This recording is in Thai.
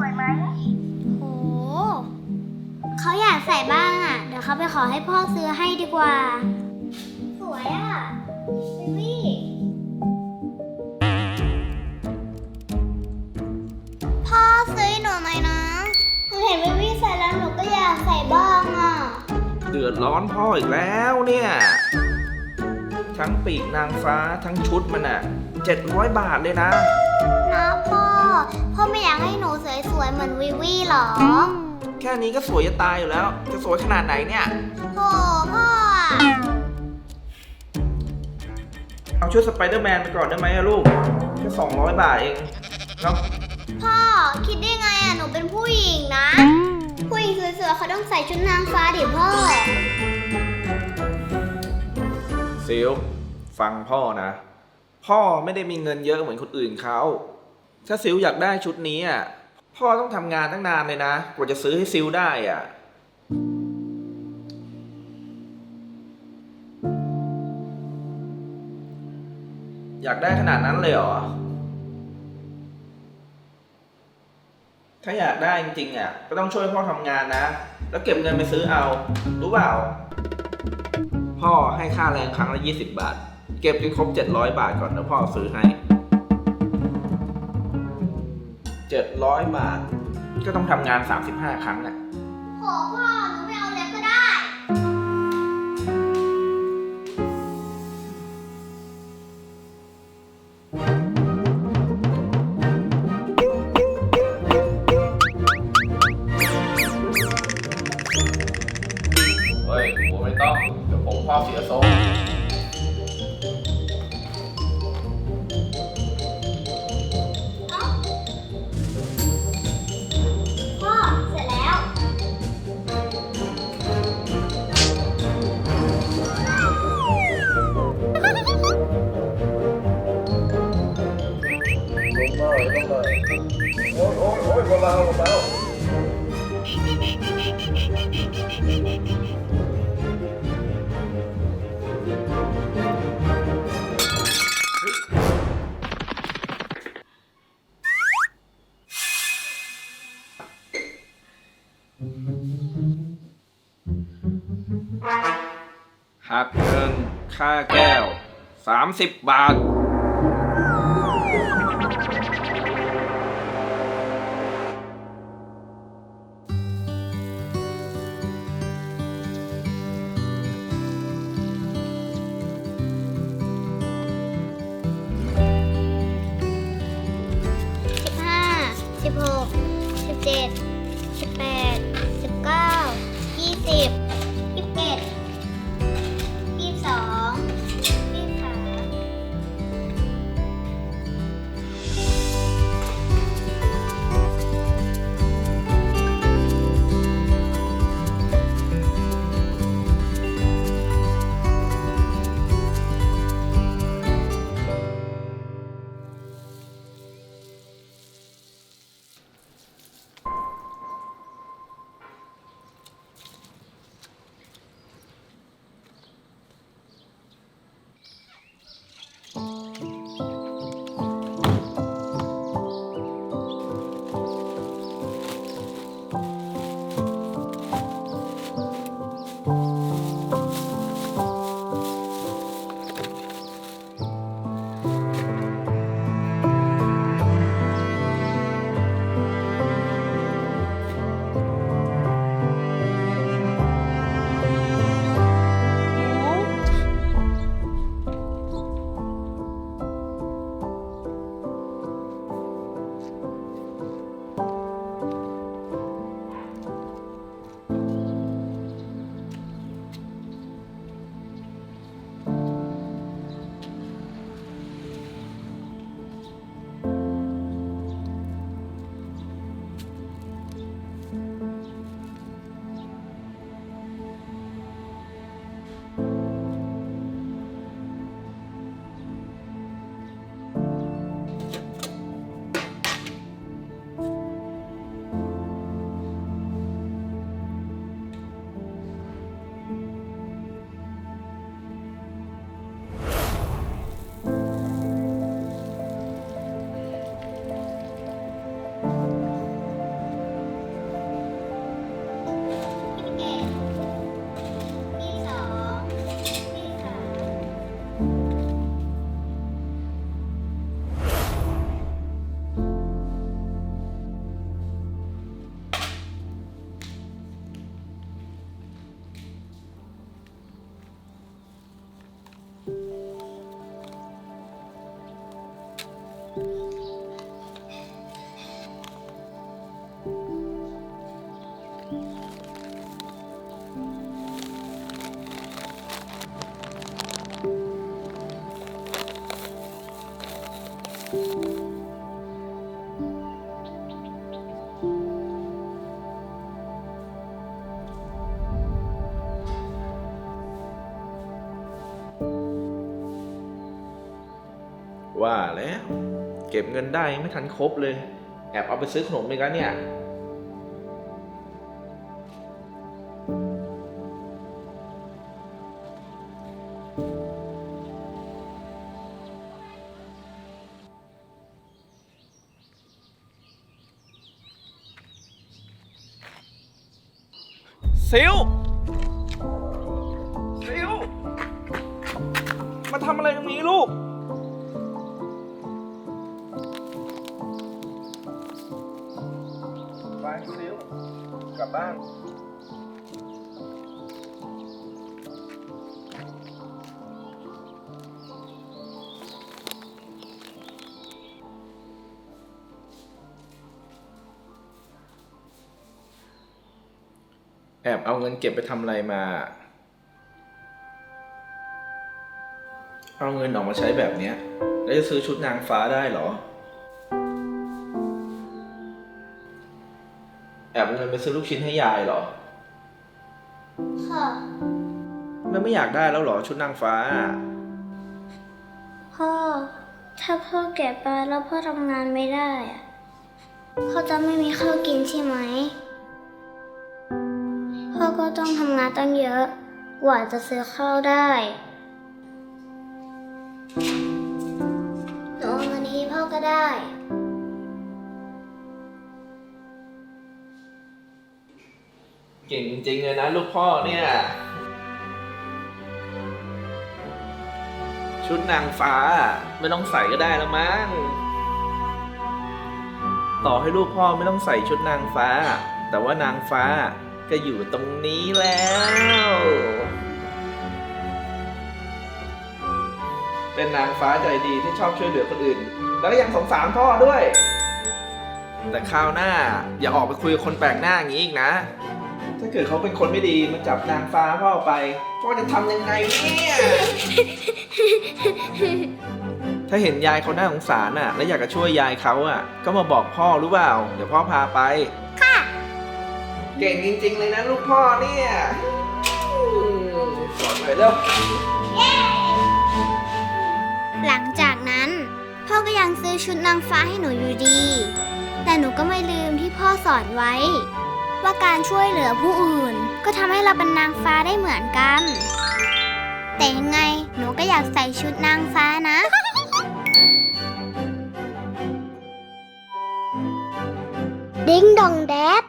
สวยไหมโหเขาอยากใส่บ้างอะ เดี๋ยวเขาไปขอให้พ่อซื้อให้ดีกว่า สวยอะวิวี่พ่อซื้อให้หนูหน่อยนะหนูเห็นวิวี่ใส่แล้วหนูก็อยากใส่บ้างอะ เดือดร้อนพ่ออีกแล้วเนี่ย ทั้งปีกนางฟ้าทั้งชุดมันอะ700 บาทเลยนะ นะพ่อ พ่อไม่อยากให้หนูสวยๆเหมือนวิวี่หรอแค่นี้ก็สวยจะตายอยู่แล้ว จะสวยขนาดไหนเนี่ย โหพ่ออะเอาชุดสไปเดอร์แมนไปก่อนได้ไหมอะลูกแค่200บาทเองเนาะพ่อคิดได้ไงอะหนูเป็นผู้หญิงนะ ผู้หญิงสวยๆเขาต้องใส่ชุดนางฟ้าดิพ่อ ซิลฟังพ่อนะ พ่อไม่ได้มีเงินเยอะเหมือนคนอื่นเขา ถ้าซิลอยากได้ชุดนี้อะพ่อต้องทำงานตั้งนานเลยนะ กว่าจะซื้อให้ซิลได้อะ อยากได้ขนาดนั้นเลยเหรอ ถ้าอยากได้จริงๆอะก็ต้องช่วยพ่อทำงานนะ แล้วเก็บเงินไปซื้อเอา รู้เปล่า พ่อให้ค่าแรงครั้งละ 20 บาท เก็บจนครบ 700 บาทก่อนแล้วพ่อซื้อให้ 700 บาท ก็ต้องทำงาน 35 ครั้งแหละ ขอพ่อ โอ้ยโอ้ยโอ้ยเบาๆเบาหักเงินค่าแก้ว 30 บาท สิบ ว่าแล้วเก็บเงินได้ไม่ทันครบเลย แอบเอาไปซื้อขนมอีกแล้วเนี่ยซิลซิลมาทำอะไรตรงนี้ลูก บบ้านแอบเอาเงินเก็บไปทำอะไรมา เอาเงินออกมาใช้แบบเนี้ย แล้วจะซื้อชุดนางฟ้าได้เหรอ บเอาเงินไปซื้อลูกชิ้นให้ยายเหรอ ค่ะ แล้วไม่อยากได้แล้วเหรอชุดนางฟ้า พ่อ ถ้าพ่อแก่ไปแล้วพ่อทำงานไม่ได้อะพ่อจะไม่มีข้าวกินใช่ไหม พ่อก็ต้องทำงานตั้งเยอะ กว่าจะซื้อข้าวได้หนูเอาเงินนี้พ่อก็ได้ เก่งจริงๆเลยนะลูกพ่อเนี่ย ชุดนางฟ้าไม่ต้องใส่ก็ได้แล้วมั้ง ต่อให้ลูกพ่อไม่ต้องใส่ชุดนางฟ้า แต่ว่านางฟ้าก็อยู่ตรงนี้แล้ว เป็นนางฟ้าใจดีที่ชอบช่วยเหลือคนอื่น แล้วก็ยังสงสารพ่อด้วย แต่คราวหน้าอย่าออกไปคุยกับคนแปลกหน้าอย่างนี้อีกนะ ถ้าเกิดเขาเป็นคนไม่ดีมาจับนางฟ้าพ่อไป พ่อจะทำยังไงเนี่ย ถ้าเห็นยายเขาน่าสงสารน่ะ และอยากจะช่วยยายเขาอะ ก็มาบอกพ่อรู้เปล่า เดี๋ยวพ่อพาไป ค่ะ เก่งจริง ๆ เลยนะลูกพ่อเนี่ยอืมสอนหน่อยเร็วหลังจากนั้น พ่อก็ยังซื้อชุดนางฟ้าให้หนูอยู่ดี แต่หนูก็ไม่ลืมที่พ่อสอนไว้ ว่าการช่วยเหลือผู้อื่น ก็ทำให้เราเป็นนางฟ้าได้เหมือนกัน แต่ยังไงหนูก็อยากใส่ชุดนางฟ้านะ ดิ้งดองแดด